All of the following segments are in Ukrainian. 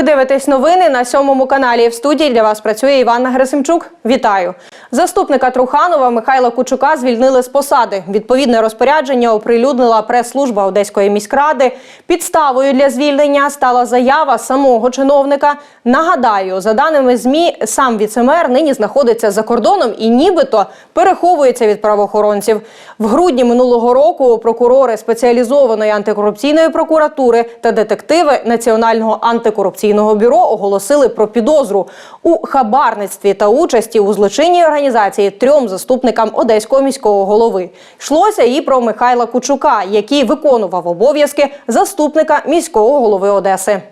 Ви дивитесь новини на сьомому каналі. В студії для вас працює Іванна Герасимчук. Вітаю. Заступника Труханова Михайла Кучука звільнили з посади. Відповідне розпорядження оприлюднила прес-служба Одеської міськради. Підставою для звільнення стала заява самого чиновника. Нагадаю, за даними змі, сам віцемер нині знаходиться за кордоном і нібито переховується від правоохоронців. В грудні минулого року прокурори спеціалізованої антикорупційної прокуратури та детективи Національного антикорупційного бюро оголосили про підозру у хабарництві та участі у злочинній організації трьом заступникам одеського міського голови. Йшлося і про Михайла Кучука, який виконував обов'язки заступника міського голови Одеси.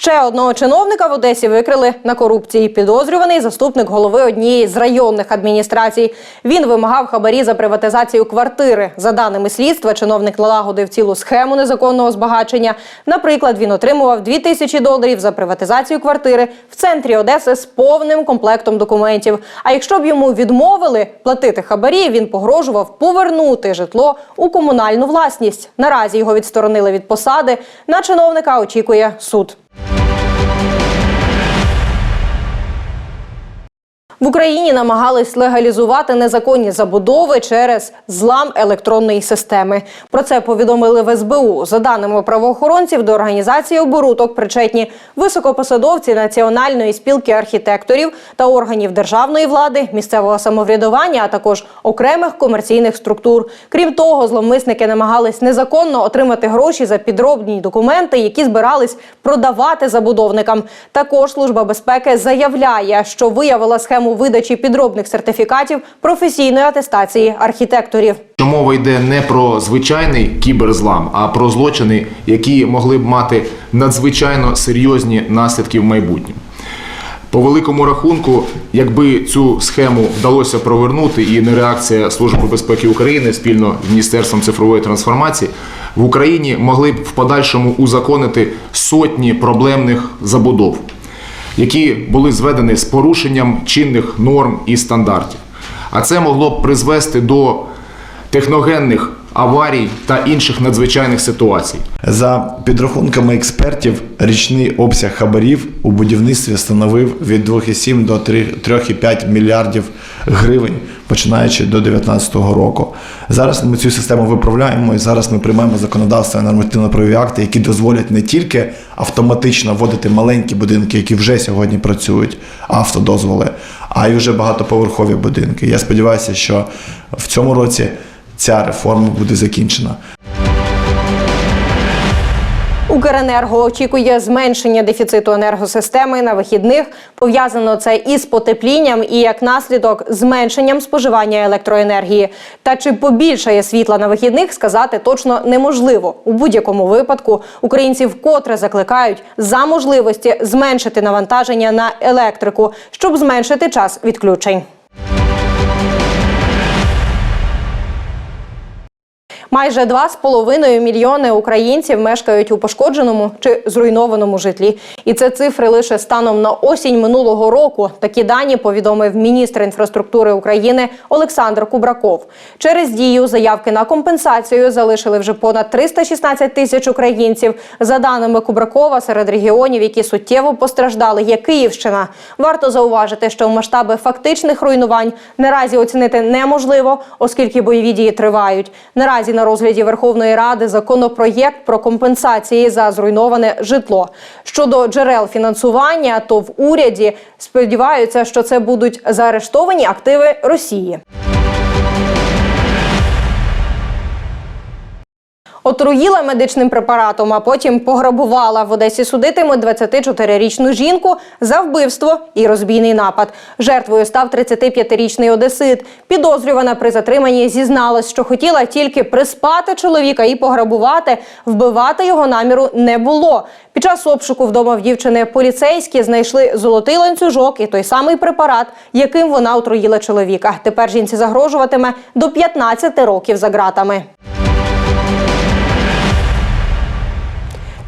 Ще одного чиновника в Одесі викрили на корупції. Підозрюваний заступник голови однієї з районних адміністрацій. Він вимагав хабарі за приватизацію квартири. За даними слідства, чиновник налагодив цілу схему незаконного збагачення. Наприклад, він отримував 2 тисячі доларів за приватизацію квартири в центрі Одеси з повним комплектом документів. А якщо б йому відмовили платити хабарі, він погрожував повернути житло у комунальну власність. Наразі його відсторонили від посади. На чиновника очікує суд. В Україні намагались легалізувати незаконні забудови через злам електронної системи. Про це повідомили в СБУ. За даними правоохоронців, до організації оборудок причетні високопосадовці Національної спілки архітекторів та органів державної влади, місцевого самоврядування, а також окремих комерційних структур. Крім того, зловмисники намагались незаконно отримати гроші за підробні документи, які збирались продавати забудовникам. Також служба безпеки заявляє, що виявила схему видачі підробних сертифікатів професійної атестації архітекторів. Що мова йде не про звичайний кіберзлам, а про злочини, які могли б мати надзвичайно серйозні наслідки в майбутньому. По великому рахунку, якби цю схему вдалося провернути, і не реакція Служби безпеки України спільно з Міністерством цифрової трансформації, в Україні могли б в подальшому узаконити сотні проблемних забудов, які були зведені з порушенням чинних норм і стандартів. А це могло б призвести до техногенних аварій та інших надзвичайних ситуацій. За підрахунками експертів, річний обсяг хабарів у будівництві становив від 2,7 до 3 3,5 мільярдів гривень, починаючи до 2019 року. Зараз ми цю систему виправляємо і зараз ми приймаємо законодавство і нормативно-правові акти, які дозволять не тільки автоматично вводити маленькі будинки, які вже сьогодні працюють, автодозволи, а й вже багатоповерхові будинки. Я сподіваюся, що в цьому році ця реформа буде закінчена. Укренерго очікує зменшення дефіциту енергосистеми на вихідних. Пов'язано це із потеплінням і як наслідок зменшенням споживання електроенергії. Та чи побільшає світла на вихідних, сказати точно неможливо. У будь-якому випадку українці вкотре закликають за можливості зменшити навантаження на електрику, щоб зменшити час відключень. Майже 2,5 мільйони українців мешкають у пошкодженому чи зруйнованому житлі. І це цифри лише станом на осінь минулого року. Такі дані повідомив міністр інфраструктури України Олександр Кубраков. Через дію заявки на компенсацію залишили вже понад 316 тисяч українців. За даними Кубракова, серед регіонів, які суттєво постраждали, є Київщина. Варто зауважити, що масштаби фактичних руйнувань наразі оцінити неможливо, оскільки бойові дії тривають. Наразі на розгляді Верховної Ради законопроєкт про компенсації за зруйноване житло. Щодо джерел фінансування, то в уряді сподіваються, що це будуть заарештовані активи Росії. Отруїла медичним препаратом, а потім пограбувала. В Одесі судитимуть 24-річну жінку за вбивство і розбійний напад. Жертвою став 35-річний одесит. Підозрювана при затриманні зізналась, що хотіла тільки приспати чоловіка і пограбувати. Вбивати його наміру не було. Під час обшуку вдома в дівчини поліцейські знайшли золотий ланцюжок і той самий препарат, яким вона отруїла чоловіка. Тепер жінці загрожуватиме до 15 років за ґратами.